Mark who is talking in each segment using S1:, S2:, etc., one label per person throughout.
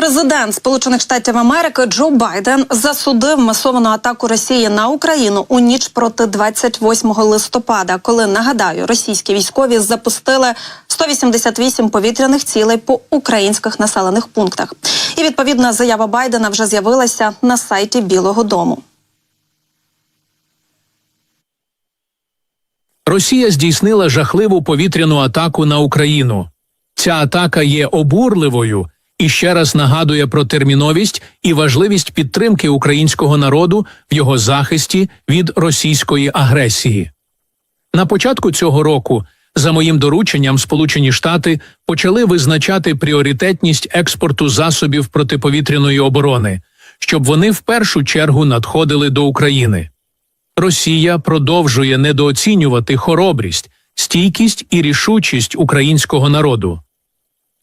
S1: Президент Сполучених Штатів Америки Джо Байден засудив масовану атаку Росії на Україну у ніч проти 28 листопада, коли нагадаю, російські військові запустили 188 повітряних цілей по українських населених пунктах. І відповідна заява Байдена вже з'явилася на сайті Білого Дому.
S2: Росія здійснила жахливу повітряну атаку на Україну. Ця атака є обурливою і ще раз нагадує про терміновість і важливість підтримки українського народу в його захисті від російської агресії. На початку цього року, за моїм дорученням, Сполучені Штати почали визначати пріоритетність експорту засобів протиповітряної оборони, щоб вони в першу чергу надходили до України. Росія продовжує недооцінювати хоробрість, стійкість і рішучість українського народу.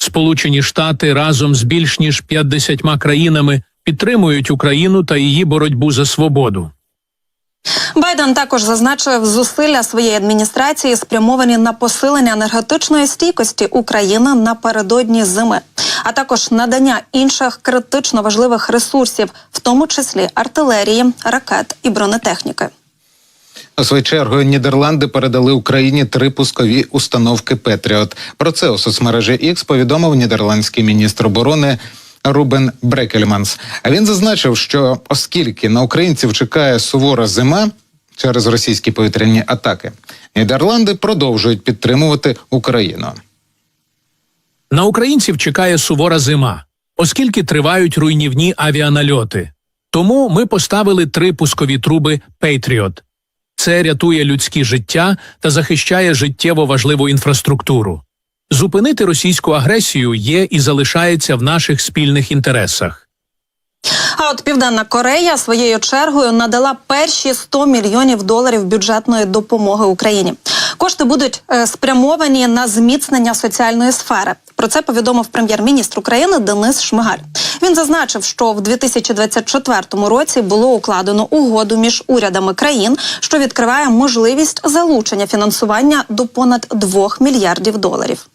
S2: Сполучені Штати разом з більш ніж 50 країнами підтримують Україну та її боротьбу за свободу.
S1: Байден також зазначив зусилля своєї адміністрації спрямовані на посилення енергетичної стійкості України напередодні зими, а також надання інших критично важливих ресурсів, в тому числі артилерії, ракет і бронетехніки.
S3: У свою чергу Нідерланди передали Україні три пускові установки Петріот. Про це у соцмережі X повідомив нідерландський міністр оборони Рубен Брекельманс. А він зазначив, що оскільки на українців чекає сувора зима через російські повітряні атаки, Нідерланди продовжують підтримувати Україну.
S2: На українців чекає сувора зима, оскільки тривають руйнівні авіанальоти. Тому ми поставили три пускові труби Patriot. Це рятує людські життя та захищає життєво важливу інфраструктуру. Зупинити російську агресію є і залишається в наших спільних інтересах.
S1: А от Південна Корея своєю чергою надала перші 100 мільйонів доларів бюджетної допомоги Україні. Кошти будуть е, спрямовані на зміцнення соціальної сфери. Про це повідомив прем'єр-міністр України Денис Шмигаль. Він зазначив, що в 2024 році було укладено угоду між урядами країн, що відкриває можливість залучення фінансування до понад 2 мільярдів доларів.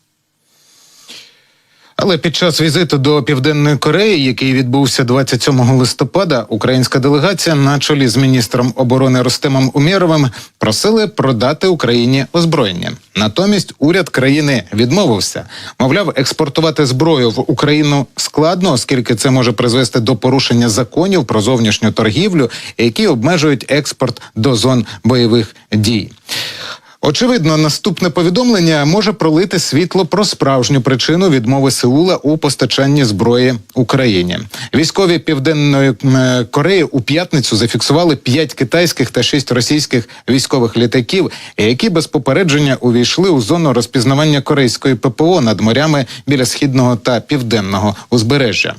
S3: Але під час візиту до Південної Кореї, який відбувся 27 листопада, українська делегація на чолі з міністром оборони Ростемом Умєровим просили продати Україні озброєння. Натомість уряд країни відмовився. Мовляв, експортувати зброю в Україну складно, оскільки це може призвести до порушення законів про зовнішню торгівлю, які обмежують експорт до зон бойових дій. Очевидно, наступне повідомлення може пролити світло про справжню причину відмови Сеула у постачанні зброї Україні. Військові південної Кореї у п'ятницю зафіксували п'ять китайських та шість російських військових літаків, які без попередження увійшли у зону розпізнавання корейської ППО над морями біля східного та південного узбережжя.